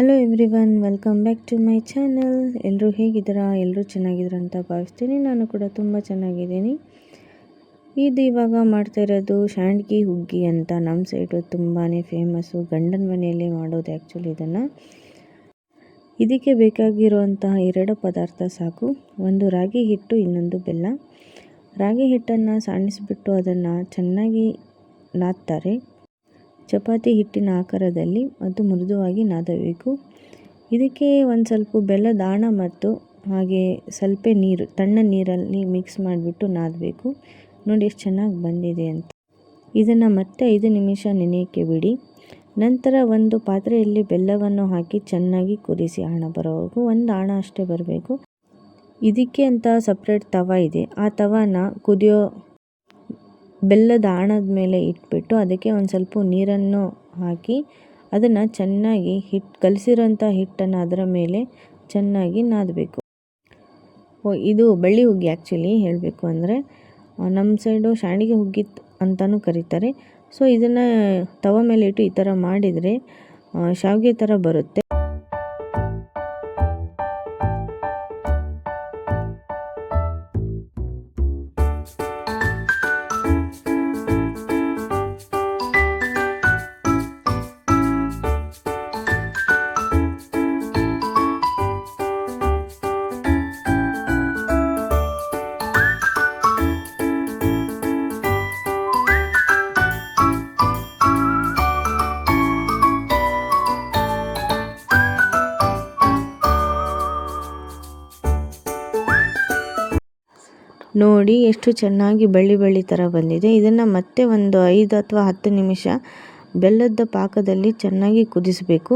Hello everyone welcome back to my channel ಎಲ್ಲರೂ ಹೇಗಿದ್ದೀರಾ? ಎಲ್ಲರೂ ಚೆನ್ನಾಗಿದ್ದೀರಾ ಅಂತ ಭಾವಿಸ್ತೀನಿ. ನಾನು ಕೂಡ ತುಂಬ ಚೆನ್ನಾಗಿದ್ದೀನಿ. ಇದು ಇವಾಗ ಮಾಡ್ತಾ ಇರೋದು ಶಾಂಡ್ಗಿ ಹುಗ್ಗಿ ಅಂತ. ನಮ್ಮ ಸೈಡು ತುಂಬಾ ಫೇಮಸ್ಸು ಗಂಡನ ಮನೆಯಲ್ಲಿ ಮಾಡೋದು ಆ್ಯಕ್ಚುಲಿ ಇದನ್ನು. ಇದಕ್ಕೆ ಬೇಕಾಗಿರುವಂತಹ ಎರಡು ಪದಾರ್ಥ ಸಾಕು. ಒಂದು ರಾಗಿ ಹಿಟ್ಟು, ಇನ್ನೊಂದು ಬೆಲ್ಲ. ರಾಗಿ ಹಿಟ್ಟನ್ನು ಸಾಣಿಸ್ಬಿಟ್ಟು ಅದನ್ನು ಚೆನ್ನಾಗಿ ನಾದ್ತಾರೆ. ಚಪಾತಿ ಹಿಟ್ಟಿನ ಆಕಾರದಲ್ಲಿ ಅದು ಮೃದುವಾಗಿ ನಾದಬೇಕು. ಇದಕ್ಕೆ ಒಂದು ಸ್ವಲ್ಪ ಬೆಲ್ಲದ ಆಣ ಮತ್ತು ಹಾಗೆ ಸ್ವಲ್ಪ ನೀರು, ತಣ್ಣ ನೀರಲ್ಲಿ ಮಿಕ್ಸ್ ಮಾಡಿಬಿಟ್ಟು ನಾದಬೇಕು. ನೋಡಿ ಎಷ್ಟು ಚೆನ್ನಾಗಿ ಬಂದಿದೆ ಅಂತ. ಇದನ್ನು ಮತ್ತೆ ಐದು ನಿಮಿಷ ನೆನೆಯೋಕ್ಕೆ ಬಿಡಿ. ನಂತರ ಒಂದು ಪಾತ್ರೆಯಲ್ಲಿ ಬೆಲ್ಲವನ್ನು ಹಾಕಿ ಚೆನ್ನಾಗಿ ಕುದಿಸಿ ಹಣ ಬರೋವರೆಗೂ ಒಂದು ಆಣ ಅಷ್ಟೇ ಬರಬೇಕು. ಇದಕ್ಕೆ ಅಂತ ಸಪ್ರೇಟ್ ತವ ಇದೆ. ಆ ತವನ ಕುದಿಯೋ ಬೆಲ್ಲದ ಆಣದ ಮೇಲೆ ಇಟ್ಬಿಟ್ಟು ಅದಕ್ಕೆ ಒಂದು ಸ್ವಲ್ಪ ನೀರನ್ನು ಹಾಕಿ ಅದನ್ನು ಚೆನ್ನಾಗಿ ಹಿಟ್ಟು ಕಲಸಿರೋಂಥ ಹಿಟ್ಟನ್ನು ಅದರ ಮೇಲೆ ಚೆನ್ನಾಗಿ ನಾದಬೇಕು. ಓ, ಇದು ಬಳ್ಳಿ ಹುಗ್ಗಿ ಆ್ಯಕ್ಚುಲಿ ಹೇಳಬೇಕು ಅಂದರೆ ನಮ್ಮ ಸೈಡು ಶಾಣಿಗೆ ಹುಗ್ಗಿ ಅಂತಲೂ ಕರೀತಾರೆ. ಸೊ, ಇದನ್ನು ತವ ಮೇಲೆ ಇಟ್ಟು ಈ ಥರ ಮಾಡಿದರೆ ಶಾವಿಗೆ ಥರ ಬರುತ್ತೆ. ನೋಡಿ ಎಷ್ಟು ಚೆನ್ನಾಗಿ ಬಳ್ಳಿ ಬಳ್ಳಿ ಥರ ಬಂದಿದೆ. ಇದನ್ನು ಮತ್ತೆ ಒಂದು ಐದು ಅಥವಾ ಹತ್ತು ನಿಮಿಷ ಬೆಲ್ಲದ ಪಾಕದಲ್ಲಿ ಚೆನ್ನಾಗಿ ಕುದಿಸಬೇಕು.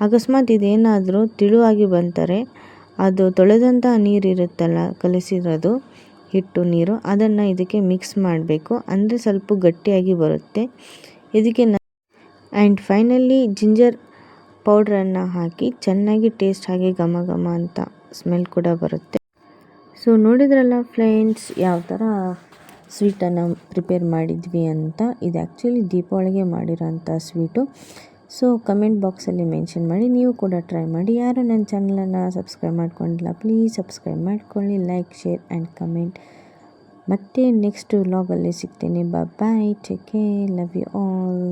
ಅಕಸ್ಮಾತ್ ಇದೇನಾದರೂ ತಿಳುವಾಗಿ ಬಂತಾರೆ ಅದು ತೊಳೆದಂಥ ನೀರಿರುತ್ತಲ್ಲ ಕಲಸಿರೋದು ಕಲಿಸಿರೋದು ಹಿಟ್ಟು, ನೀರು, ಅದನ್ನು ಇದಕ್ಕೆ ಮಿಕ್ಸ್ ಮಾಡಬೇಕು. ಅಂದರೆ ಸ್ವಲ್ಪ ಗಟ್ಟಿಯಾಗಿ ಬರುತ್ತೆ. ಇದಕ್ಕೆ ನ ಆ್ಯಂಡ್ ಫೈನಲಿ ಜಿಂಜರ್ ಪೌಡ್ರನ್ನು ಹಾಕಿ ಚೆನ್ನಾಗಿ ಟೇಸ್ಟ್ ಆಗಿ ಘಮ ಘಮ ಅಂತ ಸ್ಮೆಲ್ ಕೂಡ ಬರುತ್ತೆ. ಸೊ ನೋಡಿದ್ರಲ್ಲ ಫ್ರೆಂಡ್ಸ್ ಯಾವ ಥರ ಸ್ವೀಟನ್ನು ಪ್ರಿಪೇರ್ ಮಾಡಿದ್ವಿ ಅಂತ? ಇದು ಆ್ಯಕ್ಚುಲಿ ದೀಪಾವಳಿಗೆ ಮಾಡಿರೋಂಥ ಸ್ವೀಟು ಸೊ ಕಮೆಂಟ್ ಬಾಕ್ಸಲ್ಲಿ ಮೆನ್ಷನ್ ಮಾಡಿ, ನೀವು ಕೂಡ ಟ್ರೈ ಮಾಡಿ. ಯಾರು ನನ್ನ ಚಾನಲನ್ನು ಸಬ್ಸ್ಕ್ರೈಬ್ ಮಾಡ್ಕೊಂಡಿಲ್ಲ ಪ್ಲೀಸ್ ಸಬ್ಸ್ಕ್ರೈಬ್ ಮಾಡ್ಕೊಳ್ಳಿ ಲೈಕ್ ಶೇರ್ ಆ್ಯಂಡ್ ಕಮೆಂಟ್ ಮತ್ತೆ ನೆಕ್ಸ್ಟ್ ವ್ಲಾಗಲ್ಲಿ ಸಿಗ್ತೀನಿ. Bye take care love you all